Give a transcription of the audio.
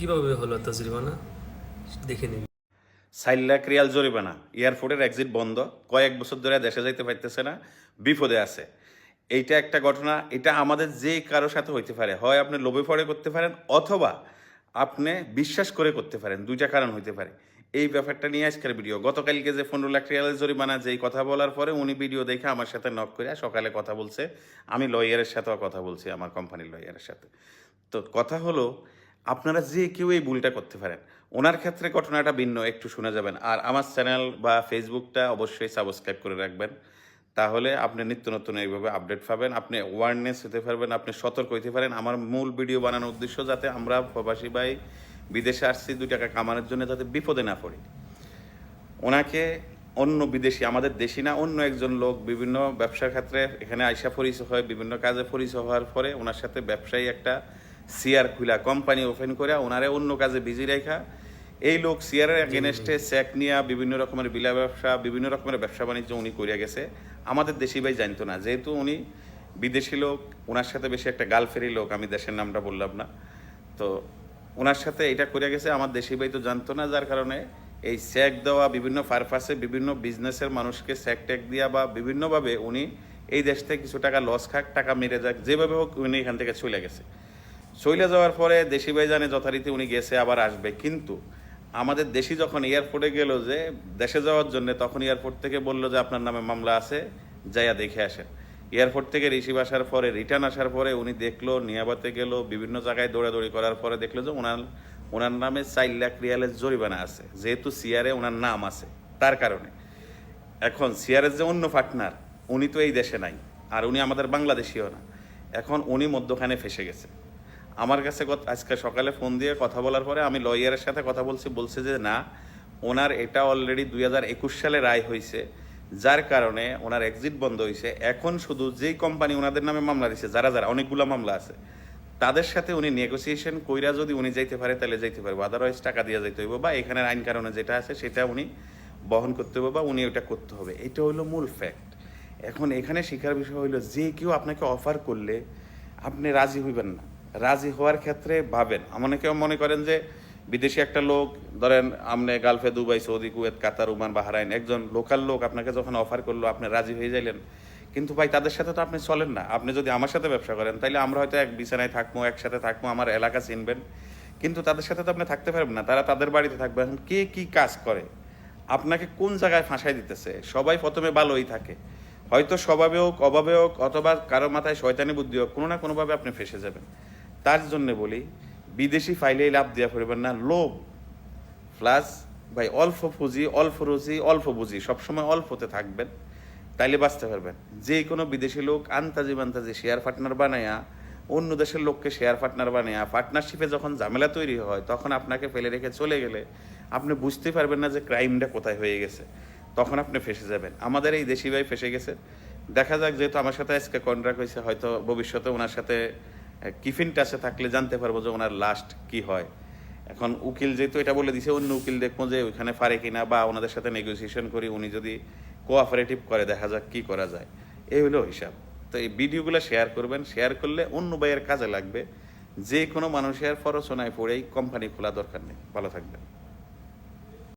কীভাবে হলো এত জরিমানা? দেখে নিন। চার লাখ রিয়াল জরিমানা। এয়ারপোর্টের এক্সিট বন্ধ। কয়েক বছর ধরে দেশে যাইতে পারতেছে না, বিপদে আছে। এইটা একটা ঘটনা। এটা আমাদের যে কারও সাথে হইতে পারে। হয় আপনি লোভে পড়ে করতে পারেন, অথবা আপনি বিশ্বাস করে করতে পারেন। দুইটা কারণ হইতে পারে। এই ব্যাপারটা নিয়ে আজকের ভিডিও গতকালকে যে পনেরো লাখ রিয়ালের জরিমানা, যেই কথা বলার পরে উনি ভিডিও দেখে আমার সাথে নক করে সকালে কথা বলছে। আমি লয়ারের সাথেও কথা বলছি, আমার কোম্পানির লয়ারের সাথে। তো কথা হলো আপনারা যে কেউ এই ভুলটা করতে পারেন। ওনার ক্ষেত্রে ঘটনাটা ভিন্ন, একটু শুনে যাবেন। আর আমার চ্যানেল বা ফেসবুকটা অবশ্যই সাবস্ক্রাইব করে রাখবেন। তাহলে আপনি নিত্য নতুন এইভাবে আপডেট পাবেন, আপনি অ্যাওয়ারনেস হতে পারবেন, আপনি সতর্ক হইতে পারেন। আমার মূল ভিডিও বানানোর উদ্দেশ্য যাতে আমরা প্রবাসী ভাই বিদেশে আসছি, দুই টাকা কামানোর জন্য যাতে বিপদে না পড়ি। ওনাকে অন্য বিদেশি, আমাদের দেশি না, অন্য একজন লোক বিভিন্ন ব্যবসার ক্ষেত্রে এখানে আইসা পরিচয় হয়, বিভিন্ন কাজে পরিচয় হওয়ার পরে ওনার সাথে ব্যবসায়ী একটা সিয়ার খুলা কোম্পানি ওপেন করে ওনারে অন্য কাজে বিজি রেখা এই লোক সিয়ারের এগেনস্টে চেক নিয়া বিভিন্ন রকমের বিলা ব্যবসা, বিভিন্ন রকমের ব্যবসা বাণিজ্য উনি করিয়া গেছে। আমাদের দেশি ভাই জানতো না, যেহেতু উনি বিদেশি লোক ওনার সাথে বেশি একটা গালফেরি লোক, আমি দেশের নামটা বললাম না। তো ওনার সাথে এটা করে গেছে, আমার দেশি ভাই তো জানতো না, যার কারণে এই স্যাক দেওয়া, বিভিন্ন পারপাসে বিভিন্ন বিজনেসের মানুষকে স্যাক ট্যাক দিয়া বা বিভিন্নভাবে উনি এই দেশ থেকে কিছু টাকা লস খাক, টাকা মেরে যাক, যেভাবে হোক উনি এখান থেকে চলে গেছে। চলে যাওয়ার পরে দেশি ভাই জানে যথারীতি উনি গেছে, আবার আসবে। কিন্তু আমাদের দেশি যখন এয়ারপোর্টে গেল যে দেশে যাওয়ার জন্য, তখন এয়ারপোর্ট থেকে বলল যে আপনার নামে মামলা আছে, যাইয়া দেখে আসেন। এয়ারপোর্ট থেকে রিসিভ আসার পরে, রিটার্ন আসার পরে উনি দেখল, নিয়াবাতে গেল, বিভিন্ন জায়গায় দৌড়াদৌড়ি করার পরে দেখল যে ওনার ওনার নামে চার লাখ রিয়ালের জরিমানা আছে। যেহেতু সিয়ারে ওনার নাম আছে, তার কারণে। এখন সিয়ারের যে অন্য পার্টনার উনি তো এই দেশে নাই, আর উনি আমাদের বাংলাদেশিও না। এখন উনি মধ্যখানে ফেসে গেছে। আমার কাছে আজকে সকালে ফোন দিয়ে কথা বলার পরে আমি লয়ারের সাথে কথা বলছি, বলছে যে না, ওনার এটা অলরেডি দুই হাজার একুশ সালে রায় হয়েছে যার কারণে ওনার এক্সিট বন্ধ হয়েছে এখন শুধু যেই কোম্পানি ওনাদের নামে মামলা দিছে, যারা যারা, অনেকগুলো মামলা আছে, তাদের সাথে উনি নেগোসিয়েশন কইরা যদি উনি যাইতে পারে, তাহলে যাইতে পারব। আদারওয়াইজ টাকা দিয়ে যাইতে হইব, বা এখানের আইন কারণে যেটা আছে, সেটা উনি বহন করতে হবে বা উনি ওটা করতে হবে। এটা হলো মূল ফ্যাক্ট এখন এখানে শিখার বিষয় হইল, যে কেউ আপনাকে অফার করলে আপনি রাজি হইবেন না। রাজি হওয়ার ক্ষেত্রে ভাবেন। অনেকেও মনে করেন যে বিদেশি একটা লোক, ধরেন আপনি গালফে Dubai, Saudi, Kuwait, Qatar, Oman, Bahrain, একজন লোকাল লোক আপনাকে যখন অফার করল, আপনি রাজি হয়ে যাইলেন। কিন্তু ভাই, তাদের সাথে তো আপনি চলেন না। আপনি যদি আমার সাথে ব্যবসা করেন, তাইলে আমরা হয়তো এক বিছানায় থাকব, একসাথে থাকব, আমার এলাকা চিনবেন। কিন্তু তাদের সাথে তো আপনি থাকতে পারবেন না। তারা তাদের বাড়িতে থাকবে। এখন কে কি কাজ করে? আপনাকে কোন জায়গায় ফাঁসাই দিতেছে? সবাই প্রথমে ভালোই থাকে। হয়তো স্বভাবে হোক, অভাবে হোক, অথবা কারও মাথায় শয়তানি বুদ্ধি হোক, কোনো না কোনোভাবে আপনি ফেসে যাবেন। তার জন্য বলি, বিদেশি ফাইলেই লাভ দেওয়া পড়বেন না। লোভ প্লাস ভাই অল্প পুঁজি, অল্প রুজি অল্প বুঝি, সবসময় অল্পতে থাকবেন, তাইলে বাঁচতে পারবেন। যে কোনো বিদেশি লোক আন্তাজি বান্তাজি শেয়ার পার্টনার বানায়া, অন্য দেশের লোককে শেয়ার পার্টনার বানায়া পার্টনারশিপে যখন ঝামেলা তৈরি হয়, তখন আপনাকে ফেলে রেখে চলে গেলে আপনি বুঝতে পারবেন না যে ক্রাইমটা কোথায় হয়ে গেছে। তখন আপনি ফেসে যাবেন। আমাদের এই দেশি ভাই ফেসে গেছে। দেখা যাক, যেহেতু আমার সাথে আজকে কন্ট্রাক্ট হয়েছে, হয়তো ভবিষ্যতে ওনার সাথে কিফিন টাসে থাকলে জানতে পারব যে ওনার লাস্ট কি হয়। এখন উকিল যেহেতু এটা বলে দিছে, অন্য উকিল দেখব যে ওইখানে পারে কিনা বা ওনাদের সাথে নেগোসিয়েশন করি, উনি যদি কোঅপারেটিভ করে, দেখা যাক কি করা যায়। এই হলো হিসাব। তো এই ভিডিওগুলো শেয়ার করবেন শেয়ার করলে অন্য ভাইয়ের কাজে লাগবে। যে কোনো মানুষের ফরচনায় পড়েই কোম্পানি খোলা দরকার নেই। ভালো থাকবেন।